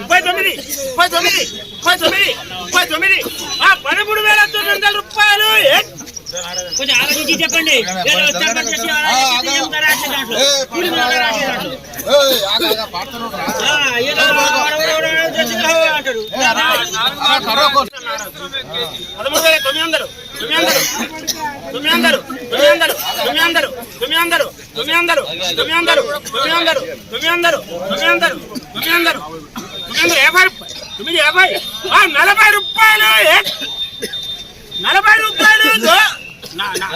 ముప్పై తొమ్మిది ముప్పై తొమ్మిది ముప్పై తొమ్మిది ముప్పై తొమ్మిది ఆ పదమూడు వేల తొమ్మిది వందల రూపాయలు? కొంచెం ఆలోచించి చెప్పండి. పదమూడు వేల తొమ్మిది వందలు తొమ్మిది వందలు తొమ్మిది వందలు తొమ్మిది వందలు తొమ్మిది వందలు తొమ్మిది వందలు తొమ్మిది వందలు తొమ్మిది వందలు తొమ్మిది వందలు తొమ్మిది వందలు తొమ్మిది వందలు తొమ్మిది వందలు తొమ్మిది వందల యాభై రూపాయలు తొమ్మిది యాభై ఆ, నలభై రూపాయలు? నలభై రూపాయలు దో. నా- నా-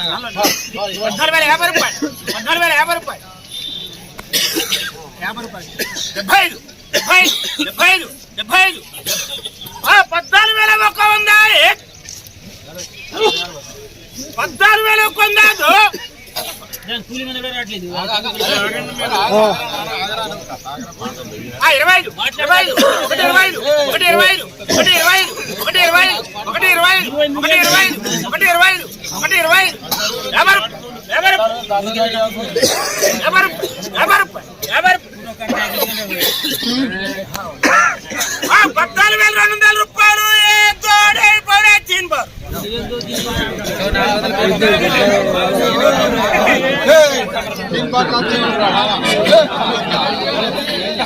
పద్నాలుగు వేల యాభై రూపాయలు పద్నాలుగు వేల యాభై రూపాయలు యాభై రూపాయలు డెబ్బై ఐదు డెబ్బై ఐదు డెబ్బై ఐదు డెబ్బై ఐదు ఆ, పద్నాలుగు వేల ఒక వంద? పద్నాలుగు వేల ఒక వంద కూలి మీద రావట్లేదు ఆ, ఇరవై ఐదు ఇరవై ఐదు ఒకటి ఇరవై ఐదు ఒకటి ఇరవై ఐదు ఒకటి ఇరవై ఐదు ఒకటి ఇరవై ఐదు ఒకటి ఇరవై ఐదు ఒకటి ఇరవై ఐదు ఒకటి ఇరవై ఐదు ఒకటి ఇరవై ఐదు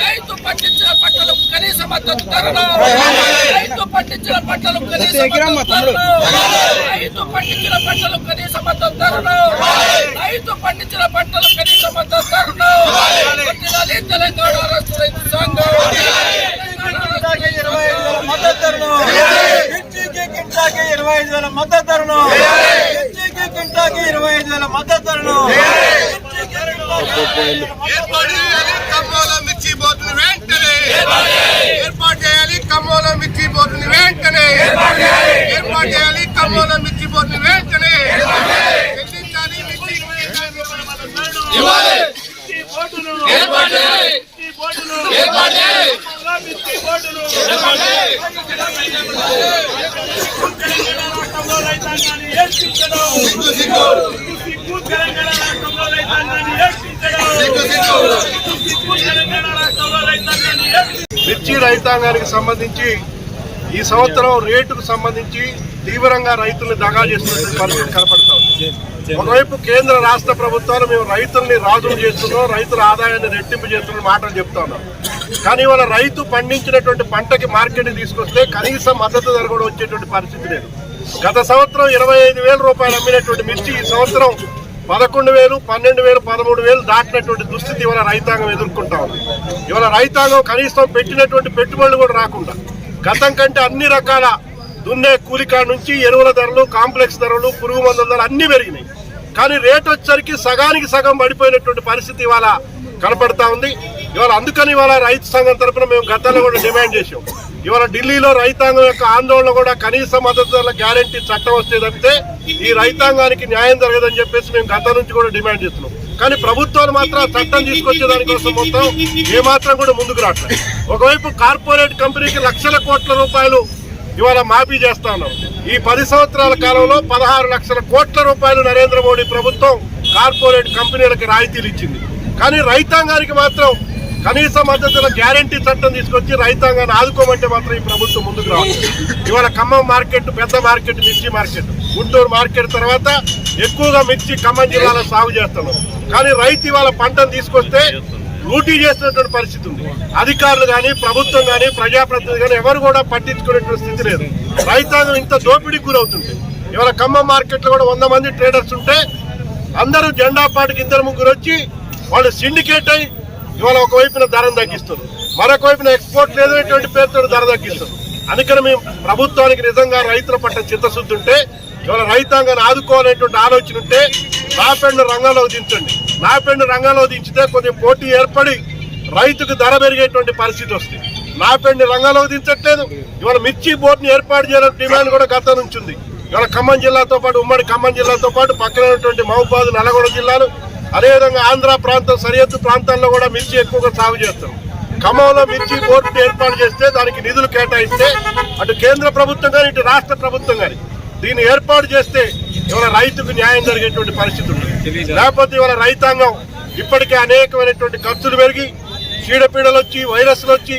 రైతు పట్టించిన పంటలకు కనీస మద్దతు ధరలు. రైతు పట్టించిన పంటలకు కనీస రైతు పట్టించిన పంటలకు కనీస మద్దతు ధరలు. రైతు పండించిన పంటలకు కనీస మద్దతు ధరలు వర్ధిల్లాలి తెలంగాణ రాష్ట్ర రైతు సంఘం మద్దతు ధరను మిర్చికి కింటాకి ఇరవై ఐదు వేల మద్దతు ధరను మిర్చికి కింటాకి ఇరవై ఐదు వేల మద్దతు ధరను ఏర్పాటు చేయాలి కమ్మోల మిర్చి బోర్డుని వెంటనే ఏర్పాటు చేయాలి కమ్మోల మిర్చి బోర్డుని వెంటనే ఏర్పాటు చేయాలి కమ్మోల మిర్చి బోర్డుని వెంటనే చెల్లించాలి మిర్చి మిర్చి రైతాంగానికి సంబంధించి ఈ సంవత్సరం రేటుకు సంబంధించి తీవ్రంగా రైతులు దగా చేస్తున్నటువంటి పరిస్థితి కనపడతా ఉంది. ఒకవైపు కేంద్ర రాష్ట్ర ప్రభుత్వాలు మేము రైతుల్ని రాజులు చేస్తున్నాం రైతుల ఆదాయాన్ని రెట్టింపు చేస్తున్న మాటలు చెప్తా ఉన్నాం. కానీ ఇవాళ రైతు పండించినటువంటి పంటకి మార్కెట్ తీసుకొస్తే కనీస మద్దతు ధర కూడా వచ్చేటువంటి పరిస్థితి లేదు. గత సంవత్సరం ఇరవై ఐదు వేల రూపాయలు అమ్మినటువంటి మిర్చి ఈ సంవత్సరం పదకొండు వేలు పన్నెండు వేలు పదమూడు వేలు దాటినటువంటి దుస్థితి ఇవాళ రైతాంగం ఎదుర్కొంటా ఉంది. ఇవాళ రైతాంగం కనీసం పెట్టినటువంటి పెట్టుబడులు కూడా రాకుండా గతం కంటే అన్ని రకాల దున్నే కూలికాడ నుంచి ఎరువుల ధరలు కాంప్లెక్స్ ధరలు పురుగు మందుల ధరలు అన్ని పెరిగినాయి. కానీ రేట్ వచ్చేసరికి సగానికి సగం పడిపోయినటువంటి పరిస్థితి ఇవాళ కనపడతా ఉంది. ఇవాళ అందుకని ఇవాళ రైతు సంఘం తరపున మేము గతంలో కూడా డిమాండ్ చేసాం ఇవాళ ఢిల్లీలో రైతాంగం యొక్క ఆందోళన కూడా కనీస మద్దతు ధరల గ్యారంటీ చట్టం వస్తే తప్పితే ఈ రైతాంగానికి న్యాయం జరగదని చెప్పేసి మేము గతం నుంచి కూడా డిమాండ్ చేస్తున్నాం. కానీ ప్రభుత్వాలు మాత్రం ఆ చట్టం తీసుకొచ్చే దానికోసం మొత్తం ఏమాత్రం కూడా ముందుకు రావట్లేదు. ఒకవైపు కార్పొరేట్ కంపెనీకి లక్షల కోట్ల రూపాయలు ఇవాళ మాఫీ చేస్తా ఈ పది సంవత్సరాల కాలంలో పదహారు లక్షల కోట్ల రూపాయలు నరేంద్ర మోడీ ప్రభుత్వం కార్పొరేట్ కంపెనీలకు రాయితీలు ఇచ్చింది. కానీ రైతాంగానికి మాత్రం కనీస మద్దతుల గ్యారంటీ చట్టం తీసుకొచ్చి రైతాంగాన్ని ఆదుకోమంటే మాత్రం ఈ ప్రభుత్వం ముందుకు రావాలి. ఇవాళ ఖమ్మం మార్కెట్ పెద్ద మార్కెట్ మిర్చి మార్కెట్. గుంటూరు మార్కెట్ తర్వాత ఎక్కువగా మిర్చి ఖమ్మం జిల్లాలో సాగు చేస్తున్నాం. కానీ రైతు ఇవాళ పంటను తీసుకొస్తే లూటీ చేస్తున్నటువంటి పరిస్థితి ఉంది. అధికారులు కానీ ప్రభుత్వం కానీ ప్రజాప్రతినిధులు కానీ ఎవరు కూడా పట్టించుకునేటువంటి స్థితి లేదు. రైతాంగం ఇంత దోపిడీకి గురవుతుంది ఇవాళ ఖమ్మం మార్కెట్లో కూడా వంద మంది ట్రేడర్స్ ఉంటే అందరూ జెండా పాటికి ఇద్దరు ముగ్గురు వచ్చి వాళ్ళు సిండికేట్ అయి ఇవాళ ఒకవైపున ధరను తగ్గిస్తారు మరొక వైపున ఎక్స్పోర్ట్ లేదనేటువంటి పేరుతో ధర తగ్గిస్తారు అందుకని మేము ప్రభుత్వానికి నిజంగా రైతుల పట్ల చిత్తశుద్ధి ఉంటే ఇవాళ రైతాంగాన్ని ఆదుకోవాలనేటువంటి ఆలోచన ఉంటే నాపెండు రంగంలో దించండి. నాపెండు రంగంలో దించితే కొద్దిగా పోటీ ఏర్పడి రైతుకు ధర పెరిగేటువంటి పరిస్థితి వస్తుంది. నాపెండి రంగంలో దించట్లేదు. ఇవాళ మిర్చి బోర్డుని ఏర్పాటు చేయాలని డిమాండ్ కూడా గత నుంచి ఉంది. ఇవాళ ఖమ్మం జిల్లాతో పాటు ఉమ్మడి ఖమ్మం జిల్లాతో పాటు పక్కన ఉన్నటువంటి మహబూబాద్ నల్గొండ జిల్లాలు అదేవిధంగా ఆంధ్ర ప్రాంతం సరిహద్దు ప్రాంతాల్లో కూడా మిర్చి ఎక్కువగా సాగు చేస్తారు. ఖమ్మంలో మిర్చి బోర్డుని ఏర్పాటు చేస్తే దానికి నిధులు కేటాయిస్తే అటు కేంద్ర ప్రభుత్వం కానీ ఇటు రాష్ట్ర ప్రభుత్వం కానీ దీన్ని ఏర్పాటు చేస్తే ఇవాళ రైతుకు న్యాయం జరిగేటువంటి పరిస్థితి ఉంటుంది. లేకపోతే ఇవాళ రైతాంగం ఇప్పటికే అనేకమైనటువంటి ఖర్చులు పెరిగి చీడపీడలు వచ్చి వైరస్లు వచ్చి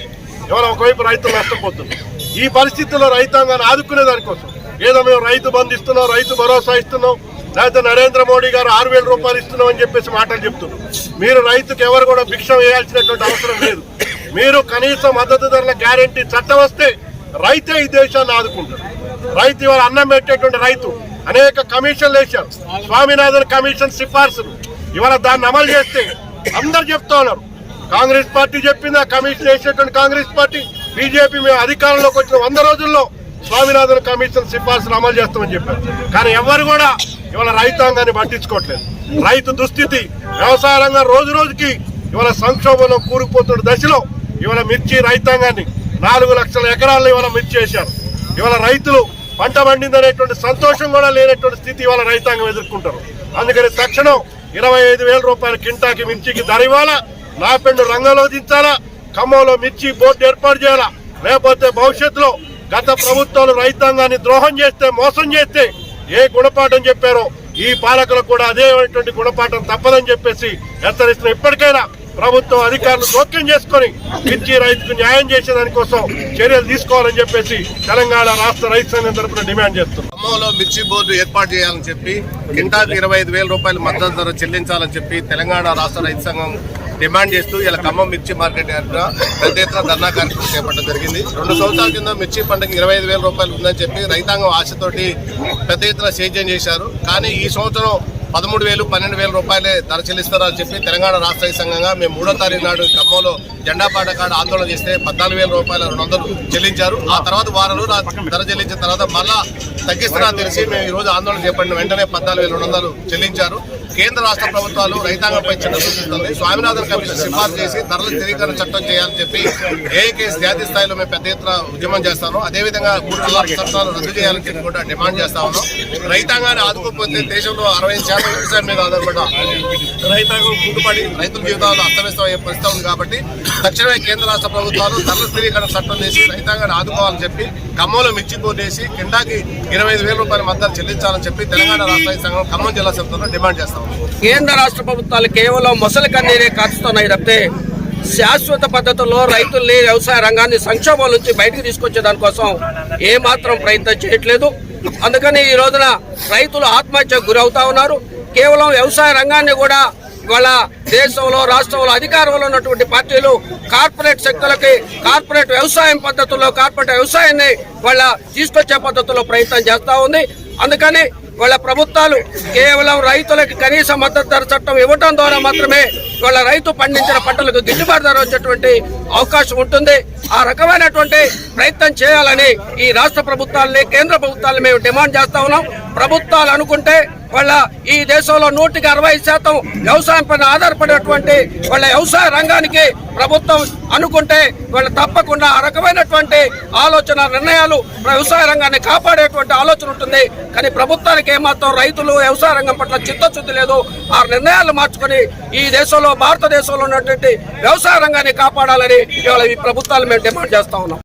ఇవాళ ఒకవైపు రైతులు నష్టపోతుంది. ఈ పరిస్థితుల్లో రైతాంగాన్ని ఆదుకునే దానికోసం ఏదో మేము రైతు బంధు ఇస్తున్నాం రైతు భరోసా ఇస్తున్నాం లేకపోతే నరేంద్ర మోడీ గారు ఆరు వేల రూపాయలు ఇస్తున్నాం అని చెప్పేసి మాటలు చెప్తున్నారు. మీరు రైతుకు ఎవరు కూడా భిక్షం వేయాల్సినటువంటి అవసరం లేదు. మీరు కనీస మద్దతు ధరల గ్యారెంటీ చట్టం వస్తే రైతే ఈ దేశాన్ని ఆదుకుంటారు. రైతు ఇవాళ అన్నం పెట్టేటువంటి రైతు అనేక కమిషన్లు వేశారు. స్వామినాథన్ కమిషన్ సిఫార్సులు. ఇవాళ దాన్ని అమలు చేస్తే అందరు చెప్తా ఉన్నారు. కాంగ్రెస్ పార్టీ చెప్పింది ఆ కమిషన్ వేసేటువంటి కాంగ్రెస్ పార్టీ బీజేపీ మేము అధికారంలోకి వచ్చిన వంద రోజుల్లో స్వామినాథన్ కమిషన్ సిఫార్సులు అమలు చేస్తామని చెప్పారు. కానీ ఎవరు కూడా ఇవాళ రైతాంగాన్ని పట్టించుకోవట్లేదు. రైతు దుస్థితి వ్యవసాయ రంగం రోజు రోజుకి ఇవాళ సంక్షోభంలో కూరుకుపోతున్న దశలో ఇవాళ మిర్చి రైతాంగాన్ని నాలుగు లక్షల ఎకరాల్లో ఇవాళ మిర్చి వేశారు. ఇవాళ రైతులు పంట పండిందనేటువంటి సంతోషం కూడా లేనటువంటి స్థితి ఇవాళ రైతాంగం ఎదుర్కొంటారు. అందుకని తక్షణం ఇరవై ఐదు వేల రూపాయల కింటాకి మిర్చికి ధర ఇవ్వాలా? నాపెండు రంగంలో దించాలా? ఖమ్మంలో మిర్చి బోర్డు ఏర్పాటు చేయాలా? లేకపోతే భవిష్యత్తులో గత ప్రభుత్వాలు రైతాంగాన్ని ద్రోహం చేస్తే మోసం చేస్తే ఏ గుణపాఠం చెప్పారో ఈ పాలకులకు కూడా అదేటువంటి గుణపాఠం తప్పదని చెప్పేసి హెచ్చరిస్తున్న. ఇప్పటికైనా ప్రభుత్వం అధికారులు జోక్యం చేసుకొని మిర్చి రైతుకు న్యాయం చేసేదానికోసం చర్యలు తీసుకోవాలని చెప్పేసి తెలంగాణ రాష్ట్ర రైతు సంఘం తరపున డిమాండ్ చేస్తున్నాం. ఖమ్మంలో మిర్చి బోర్డు ఏర్పాటు చేయాలని చెప్పి కింటాకు ఇరవై ఐదు వేల రూపాయలు మద్దతు ధర చెల్లించాలని చెప్పి తెలంగాణ రాష్ట్ర రైతు సంఘం డిమాండ్ చేస్తూ ఇలా ఖమ్మం మిర్చి మార్కెట్ యార్డ్లో పెద్ద ఎత్తున ధర్నా కార్యక్రమం చేపట్టడం జరిగింది. రెండు సంవత్సరాల కింద మిర్చి పంటకి ఇరవై ఐదు వేల రూపాయలు ఉందని చెప్పి రైతాంగం ఆశతోటి పెద్ద ఎత్తున సేద్యం చేశారు. కానీ ఈ సంవత్సరం పదమూడు వేలు పన్నెండు వేల రూపాయలే ధర చెల్లిస్తారని చెప్పి తెలంగాణ రాష్ట్ర సంఘంగా మేము మూడో తారీఖు నాడు ఖమ్మంలో జెండా పాట కాడ ఆందోళన చేస్తే పద్నాలుగు వేల రూపాయల రెండు వందలు చెల్లించారు. ఆ తర్వాత వారం ధర చెల్లించిన తర్వాత మళ్ళా తగ్గిస్తున్నారని తెలిసి మేము ఈ రోజు ఆందోళన చేపట్టిన. వెంటనే పద్నాలుగు వేల రెండు వందలు చెల్లించారు. కేంద్ర రాష్ట్ర ప్రభుత్వాలు రైతాంగంపై చట్టం సూచిస్తుంది. స్వామినాథన్ కమిషన్ సిఫార్సు చేసి ధరల స్థిరీకరణ చట్టం చేయాలని చెప్పి ఏఐకేఎస్ జాతీయ స్థాయిలో మేము పెద్ద ఎత్తున ఉద్యమం చేస్తాను. అదేవిధంగా మూడు తలాక్ చట్టాలు రద్దు చేయాలని చెప్పి కూడా డిమాండ్ చేస్తా ఉన్నాం. రైతాంగాన్ని ఆదుకోకపోతే దేశంలో అరవై శాతం వ్యవసాయం మీద ఆధారపడ్డ రైతాంగం కుంటుపడి రైతుల జీవితాలు అస్తవ్యస్తమయ్యే పరిస్థితి ఉంది కాబట్టి తక్షణమే కేంద్ర రాష్ట్ర ప్రభుత్వాలు ధరల స్థిరీకరణ చట్టం చేసి రైతాంగాన్ని ఆదుకోవాలని చెప్పి ఖమ్మంలో మిర్చి బోర్డు వేసి కిండాకి ఇరవై ఐదు వేల రూపాయల మద్దతు చెల్లించాలని చెప్పి తెలంగాణ రాష్ట్ర సంఘం ఖమ్మం జిల్లా సంస్థలో డిమాండ్ చేస్తాం. కేంద్ర రాష్ట్ర ప్రభుత్వాలు కేవలం మొసలి కన్నీరే కాచుతున్నాయి తప్పితే శాశ్వత పద్ధతిలో రైతుల్ని వ్యవసాయ రంగాన్ని సంక్షోభం నుంచి బయటకు తీసుకొచ్చే దానికోసం ఏమాత్రం ప్రయత్నం చేయట్లేదు. అందుకని ఈ రోజున రైతులు ఆత్మహత్యకు గురవుతా ఉన్నారు. కేవలం వ్యవసాయ రంగాన్ని కూడా ఇవాళ దేశంలో రాష్ట్రంలో అధికారంలో ఉన్నటువంటి పార్టీలు కార్పొరేట్ శక్తులకి కార్పొరేట్ వ్యవసాయం పద్ధతుల్లో కార్పొరేట్ వ్యవసాయాన్ని వాళ్ళ తీసుకొచ్చే పద్ధతిలో ప్రయత్నం చేస్తూ ఉంది. అందుకని వాళ్ళ ప్రభుత్వాలు కేవలం రైతులకు కనీస మద్దతు ధర చట్టం ఇవ్వటం ద్వారా మాత్రమే వాళ్ళ రైతు పండించిన పంటలకు గిట్టుబాటు ధర వచ్చేటువంటి అవకాశం ఉంటుంది. ఆ రకమైనటువంటి ప్రయత్నం చేయాలని ఈ రాష్ట్ర ప్రభుత్వాలని కేంద్ర ప్రభుత్వాలని మేము డిమాండ్ చేస్తా ఉన్నాం. ప్రభుత్వాలు అనుకుంటే వాళ్ళ ఈ దేశంలో నూటికి అరవై శాతం వ్యవసాయం పైన ఆధారపడినటువంటి వాళ్ళ వ్యవసాయ రంగానికి ప్రభుత్వం అనుకుంటే వాళ్ళు తప్పకుండా ఆ రకమైనటువంటి ఆలోచన నిర్ణయాలు వ్యవసాయ రంగాన్ని కాపాడేటువంటి ఆలోచన ఉంటుంది. కానీ ప్రభుత్వానికి ఏమాత్రం రైతులు వ్యవసాయ రంగం పట్ల చిత్తశుద్ధి లేదు. ఆ నిర్ణయాలు మార్చుకొని ఈ దేశంలో భారతదేశంలో ఉన్నటువంటి వ్యవసాయ రంగాన్ని కాపాడాలని ఇవాళ ఈ ప్రభుత్వాలు మేము డిమాండ్ చేస్తా ఉన్నాం.